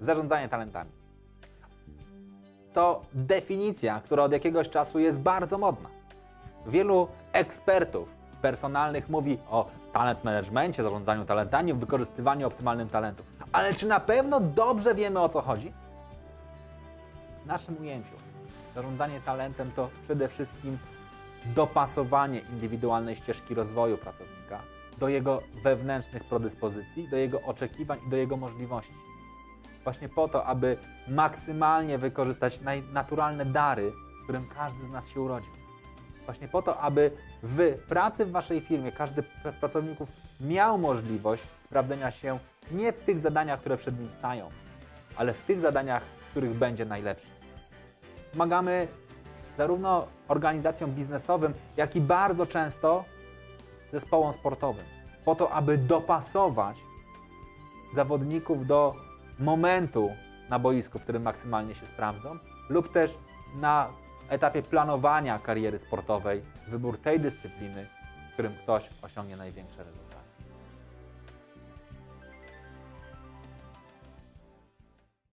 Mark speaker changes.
Speaker 1: zarządzanie talentami. To definicja, która od jakiegoś czasu jest bardzo modna. Wielu ekspertów personalnych mówi o talent managemencie, zarządzaniu talentami, wykorzystywaniu optymalnym talentów. Ale czy na pewno dobrze wiemy o co chodzi? W naszym ujęciu zarządzanie talentem to przede wszystkim dopasowanie indywidualnej ścieżki rozwoju pracownika do jego wewnętrznych predyspozycji, do jego oczekiwań i do jego możliwości. Właśnie po to, aby maksymalnie wykorzystać najnaturalne dary, z którym każdy z nas się urodził. Właśnie po to, aby w pracy w Waszej firmie każdy z pracowników miał możliwość sprawdzenia się nie w tych zadaniach, które przed nim stają, ale w tych zadaniach, w których będzie najlepszy. Pomagamy zarówno organizacjom biznesowym, jak i bardzo często zespołom sportowym, po to, aby dopasować zawodników do momentu na boisku, w którym maksymalnie się sprawdzą, lub też na etapie planowania kariery sportowej, wybór tej dyscypliny, w którym ktoś osiągnie największe rezultaty.